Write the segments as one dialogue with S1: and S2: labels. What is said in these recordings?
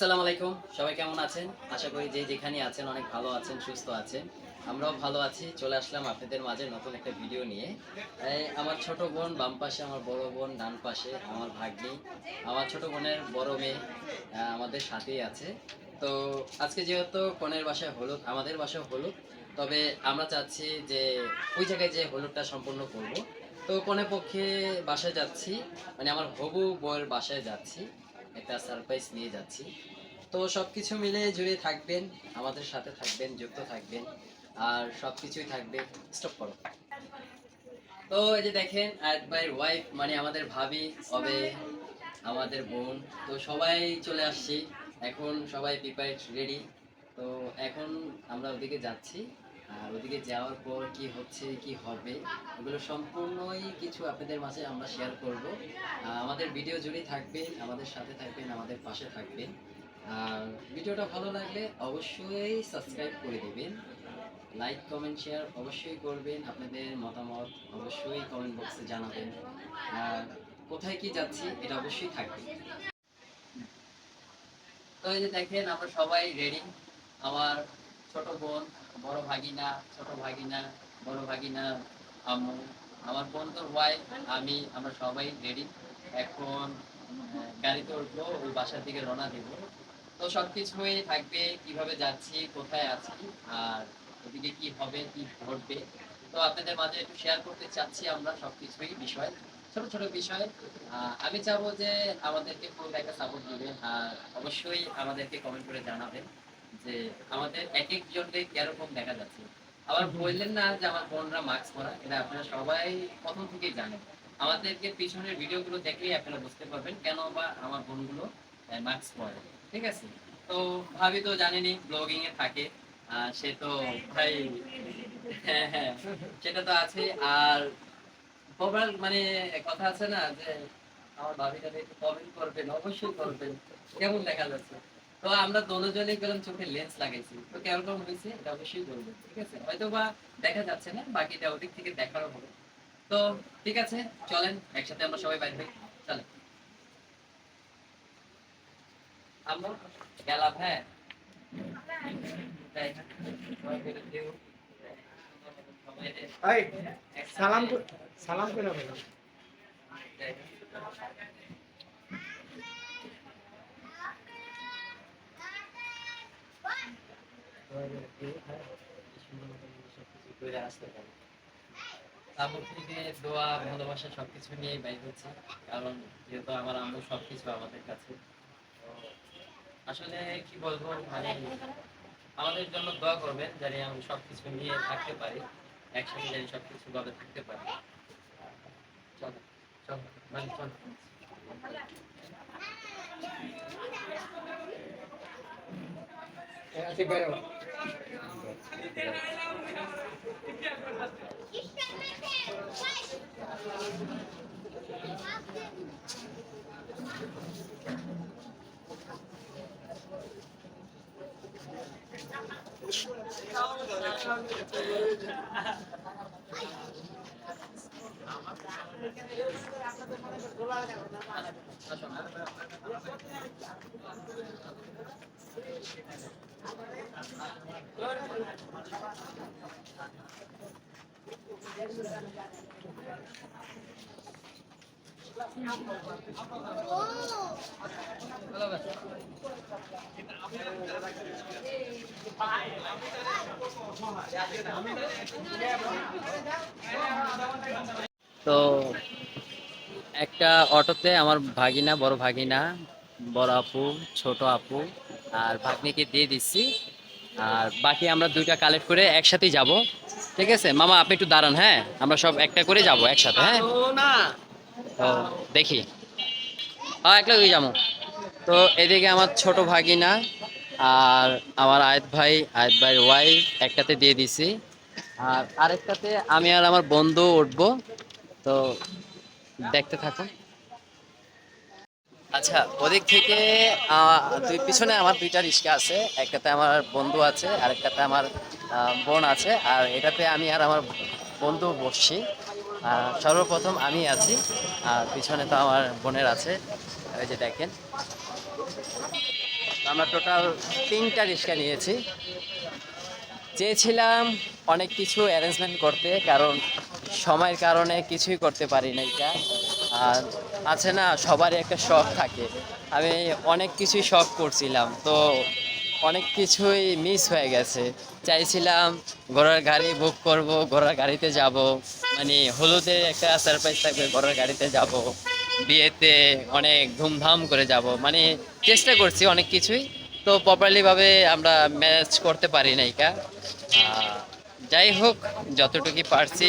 S1: আসসালামু আলাইকুম। সবাই কেমন আছেন? আশা করি যে যেখানে আছেন অনেক ভালো আছেন, সুস্থ আছেন। আমরাও ভালো আছি। চলে আসলাম আপনাদের মাঝে নতুন একটা ভিডিও নিয়ে। আমার ছোট বোন বাম পাশে, আমার বড় বোন ডান পাশে, আমার ভাগ্নি, আমার ছোট বোনের বড় মেয়ে আমাদের সাথেই আছে। তো আজকে যেহেতু কনের বাসায় হলুদ, আমাদের বাসায় হলুদ, তবে আমরা চাচ্ছি যে ওই জায়গায় যে হলুদটা সম্পূর্ণ করব। তো কনে পক্ষে বাসায় যাচ্ছি? মানে আমার হবু বউয়ের বাসায় যাচ্ছি। একটা সারপ্রাইজ নিয়ে যাচ্ছি। তো সব কিছু মিলে জুড়ে থাকবেন, আমাদের সাথে থাকবেন, যুক্ত থাকবেন, আর সব কিছুই থাকবে স্টপ করো। তো এই যে দেখেন আয়াত ভাইয়ের ওয়াইফ মানে আমাদের ভাবি হবে আমাদের বোন, তো সবাই চলে আসছি। এখন সবাই প্রিপারেড রেডি তো এখন আমরা ওদিকে যাচ্ছি। আর ওদিকে যাওয়ার পর কি হচ্ছে, কি হবে, এগুলো সম্পূর্ণই কিছু আপনাদের মাঝে আমরা শেয়ার করব। আমাদের ভিডিও জুড়ে থাকবেন, আমাদের সাথে থাকবেন, আমাদের পাশে থাকবেন। আর ভিডিওটা ভালো লাগলে অবশ্যই সাবস্ক্রাইব করে দেবেন। লাইক কমেন্ট শেয়ার অবশ্যই করবেন, আপনাদের মতামত অবশ্যই কমেন্ট বক্সে জানাবেন। আর কোথায় কি যাচ্ছি, এটা অবশ্যই থাকবে। তো এই যে দেখেন, আমরা সবাই রেডি আমার ছোট বোন বড় ভাগিনা, ছোট ভাগিনা, বড় ভাগিনা, আম্মু, আমার বোন তোর ওয়াইফ আমি, আমরা সবাই রেডি এখন গাড়িতে উঠবো ওই বাসার দিকে রওনা দেব। তো সবকিছুই থাকবে, কীভাবে যাচ্ছি, কোথায় আছি, আর ওদিকে কি হবে, কি ঘটবে। তো আপনাদের মাঝে একটু শেয়ার করতে চাচ্ছি আমরা সবকিছুই বিষয়, ছোট ছোট বিষয়। আমি চাবো যে আমাদেরকে ফুল একটা সাপোর্ট দিবেন, আর অবশ্যই আমাদেরকে কমেন্ট করে জানাবেন। যে আমাদের এক একজনকে কীরকম দেখা যাচ্ছে। আবার বললেন না যে আমার বোনরা মাস্ক পরা এটা আপনারা সবাই প্রথম থেকেই জানেন। আমাদেরকে পিছনের ভিডিওগুলো দেখলেই আপনারা বুঝতে পারবেন কেন বা আমার বোনগুলো মাস্ক পরে। ঠিক আছে? তো ভাবি তো জানেনি ব্লগিং এ থাকে। সে তো ভাই হ্যাঁ হ্যাঁ সেটা তো আছে। আর প্রবাল মানে কথা আছে না যে আমার ভাবিটা কমেন্ট করবেন অবশ্যই করবেন। কেমন দেখা যাচ্ছে? তো আমরা দুজনেই পেলাম চোখে লেন্স লাগাইছি। তো কেমন হয়েছে এটা অবশ্যই বলবেন ঠিক আছে? হয়তো বা দেখা যাচ্ছে না বাকিটা ওদিক থেকে দেখারও হবে। তো ঠিক আছে চলেন একসাথে আমরা সবাই বাইর চলেন। আমরা গেলাম হ্যাঁ?
S2: সালাম সালাম করে বলো
S1: তাই না? থেকে দোয়া ভালোবাসা সবকিছু নিয়ে বাইর হচ্ছে কারণ যেহেতু আমার আম্মু সবকিছু আমাদের কাছে আসলে কি বলব মানে আমাদের জন্য দোয়া করবেন জানি আমি সবকিছু নিয়ে থাকতে পারি একসাথে জানি সবকিছু ভাবে থাকতে পারি চল চল মানে চল
S2: বেরো
S1: আসো না। ভালোবাসা। তো একটা অটোতে আমার ভাগিনা বড় ভাগিনা বড় আপু ছোট আপু আর ভাগ্নিকে দিয়ে দিচ্ছি। আর বাকি আমরা দুইটা কালেক্ট করে একসাথেই যাব। ঠিক আছে? মামা আপনি একটু দাঁড়ান হ্যাঁ? আমরা সব একটা করে যাব একসাথে হ্যাঁ? দেখি। হ্যাঁ একটা হয়ে যাব। তো এদিকে আমার ছোট ভাগিনা আর আমার আয়েত ভাই আয়েত ভাইয়ের ওয়াইফ একটাতে দিয়ে দিছি। আর আরেকটাতে আমি আর আমার বন্ধু উঠবো। তো দেখতে থাকুন আচ্ছা ওদিক থেকে দুই, পিছনে আমার দুইটা রিক্সা আছে, একটাতে আমার বন্ধু আছে আর একটাতে আমার বোন আছে, আর এটাতে আমি আর আমার বন্ধু বসছি। আর সর্বপ্রথম আমি আছি, আর পিছনে তো আমার বোনের আছে, এই যে দেখেন। আমরা টোটাল তিনটা রিক্সা নিয়েছি। চেয়েছিলাম অনেক কিছু অ্যারেঞ্জমেন্ট করতে, কারণ সময়ের কারণে কিছুই করতে পারি না এটা। আর আছে না, সবারই একটা শখ থাকে। আমি অনেক কিছুই শখ করছিলাম, তো অনেক কিছুই মিস হয়ে গেছে। চাইছিলাম ঘোড়ার গাড়ি বুক করব, ঘোড়ার গাড়িতে যাব। মানে হলুদে একটা সারপ্রাইজ থাকবে, ঘোড়ার গাড়িতে যাব। বিয়েতে অনেক ধুমধাম করে যাব। মানে চেষ্টা করছি অনেক কিছুই। তো প্রপারলিভাবে আমরা ম্যাচ করতে পারি নাই কা। যাই হোক যতটুকু পারছি,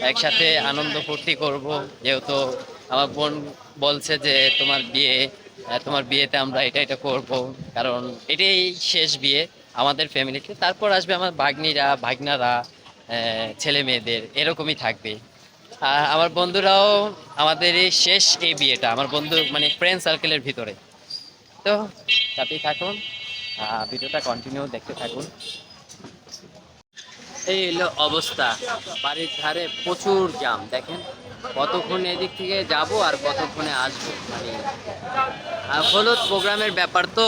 S1: একসাথে আনন্দ ফুর্তি করব, যেহেতু আমার বোন বলছে যে তোমার বিয়ে তোমার বিয়েতে আমরা এটা এটা করব। কারণ এটাই শেষ বিয়ে আমাদের ফ্যামিলিতে তারপর আসবে আমার ভাগ্নিরা, ভাগনারা ছেলে মেয়েদের, এরকমই থাকবে। আর আমার বন্ধুরাও আমাদের এই শেষ এই বিয়েটা, আমার বন্ধু মানে ফ্রেন্ড সার্কেলের ভিতরে। তো সাথেই থাকুন ভিডিওটা কন্টিনিউ দেখতে থাকুন। এই হলো অবস্থা। বাড়ির ধারে প্রচুর জাম দেখেন। কতক্ষণ এদিক থেকে যাব আর কতক্ষণে আসব? মানে আর হলুদ প্রোগ্রামের ব্যাপার তো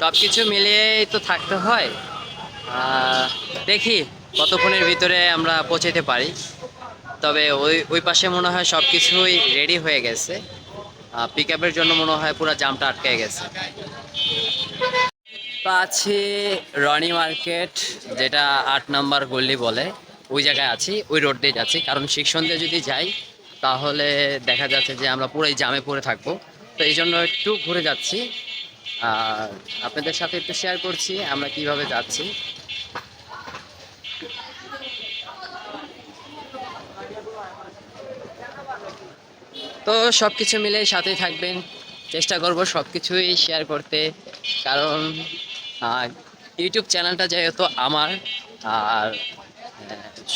S1: সব কিছু মিলিয়েই তো থাকতে হয়। দেখি কতক্ষণের ভিতরে আমরা পৌঁছাতে পারি। তবে ওই ওই পাশে মনে হয় সব কিছুই রেডি হয়ে গেছে। পিক আপের জন্য মনে হয় পুরো জামটা আটকে গেছে। তো আছে রনি মার্কেট, যেটা আট নাম্বার গল্লি বলে। ওই জায়গায় আছি, ওই রোড দিয়ে যাচ্ছি। কারণ শিক্ষণ দিয়ে যদি যাই তাহলে দেখা যাচ্ছে যে আমরা পুরোই জামে পড়ে থাকব। তো এই জন্য একটু ঘুরে যাচ্ছি। আর আপনাদের সাথে একটু শেয়ার করছি, আমরা কীভাবে যাচ্ছি। তো সব কিছু মিলে সাথেই থাকবেন। চেষ্টা করব সব কিছুই শেয়ার করতে। কারণ ইউটিউব চ্যানেলটা যেহেতু আমার, আর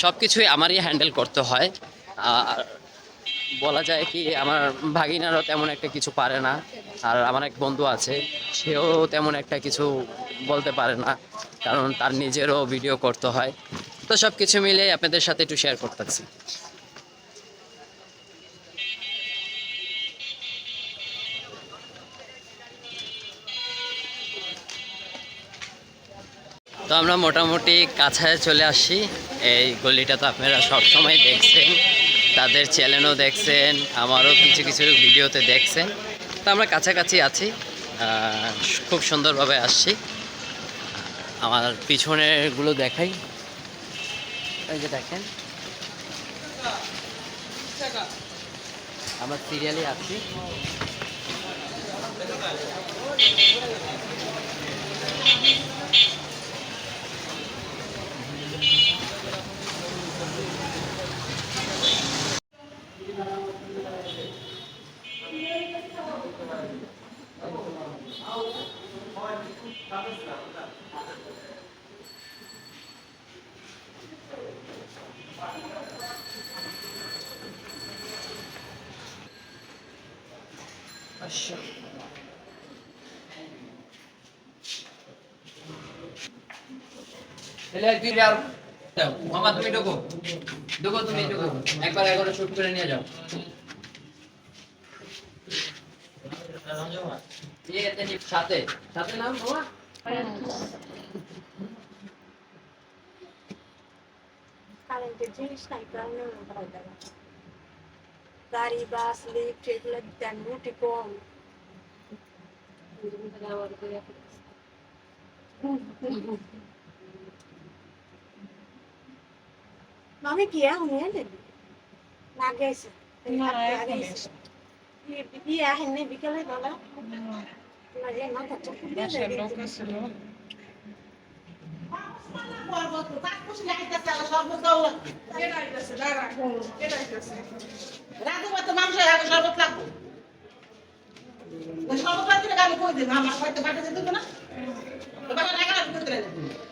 S1: সব কিছুই আমারই হ্যান্ডেল করতে হয়। আর বলা যায় কি, আমার ভাগিনারও তেমন একটা কিছু পারে না। আর আমার এক বন্ধু আছে, সেও তেমন একটা কিছু বলতে পারে না, কারণ তার নিজেরও ভিডিও করতে হয়। তো সব কিছু মিলে আপনাদের সাথে একটু শেয়ার করতেছি তো আমরা মোটামুটি কাছায় চলে আসি। এই গলিটা তো আপনারা সবসময় দেখছেন। তাদের চ্যানেলও দেখছেন, আমারও কিছু কিছু ভিডিওতে দেখছেন। তো আমরা কাছাকাছি আছি খুব সুন্দরভাবে আসছি। আমার পিছনেরগুলো দেখাই। এই যে দেখেন। আমরা সিরিয়ালে আছি। মামা তুমি ঢোকো। ঢোকো তুমি ঢোকো। একবার একবার শুট করে নিয়ে যাও। সাথে। সাথে নাম মামা
S3: কারেন্টের জিনিস নাই প্রাণ গাড়ি বাস লিফট এগুলো দেন রুটি কম। আমি কি এখন এলেন না গেছে বিয়ে আহেন বিকেলে বলা না যে মাথা চক্কর দিয়ে
S4: রাতে কত মানুষের আগে শরবত লাগবে ওই শরবত লাগলে আমি কই দিন আমার হয়তো বাড়িতে যেতে না তো বাবা টাকা লাগবে করতে লাগবে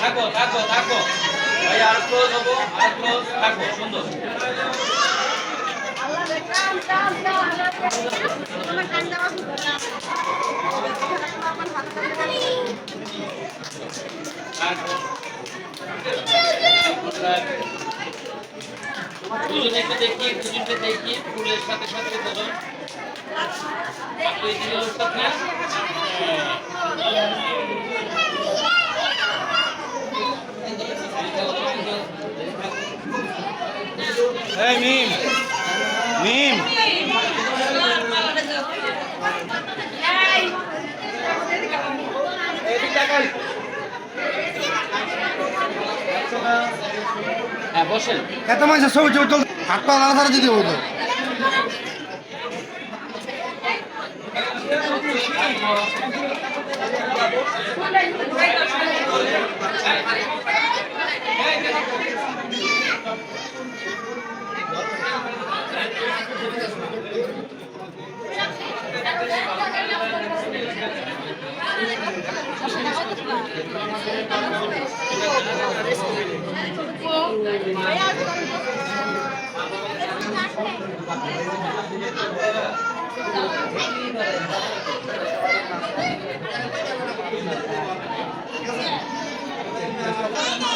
S2: থাকো
S5: থাকো থাকো ভাই আর ক্লোজ হব আর ক্লোজ থাকো সুন্দর দুজনকে দেখি দুজনকে দেখি সাথে সাথে দুজন ওই দিকে লোকটা
S6: এই মিম মিম।
S1: হ্যাঁ বসেন।
S2: এত মানুষের ছবি ছবি চল হাত পা নাড়া তারা দিতে বলতো
S1: শারমিন
S5: Thank you.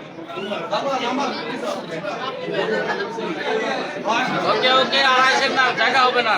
S5: ওকে ওকে আর আসেন জায়গা হবে না।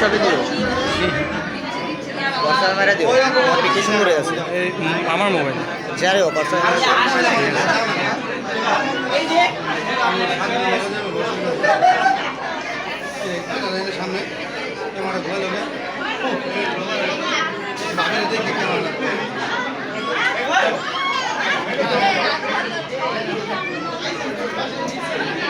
S7: হোয়াটসঅ্যাপে দিও? হোয়াটসঅ্যাপে মেরে দিও? অ্যাপ্লিকেশন করে আছে।
S6: আমার মোবাইল।
S7: যারে হোয়াটসঅ্যাপে
S2: সামনে দেখে ক্যামেরা
S7: রাজ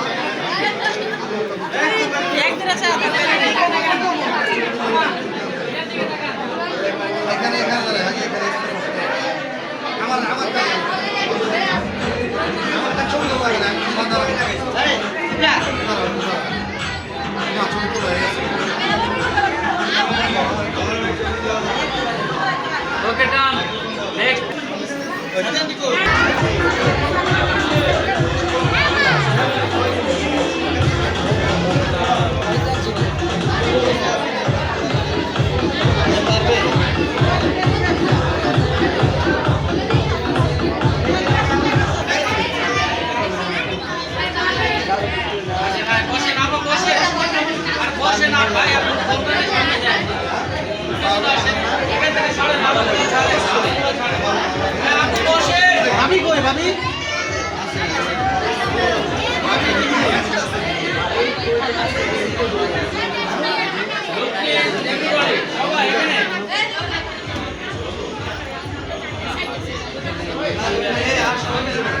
S5: ওকে দিতে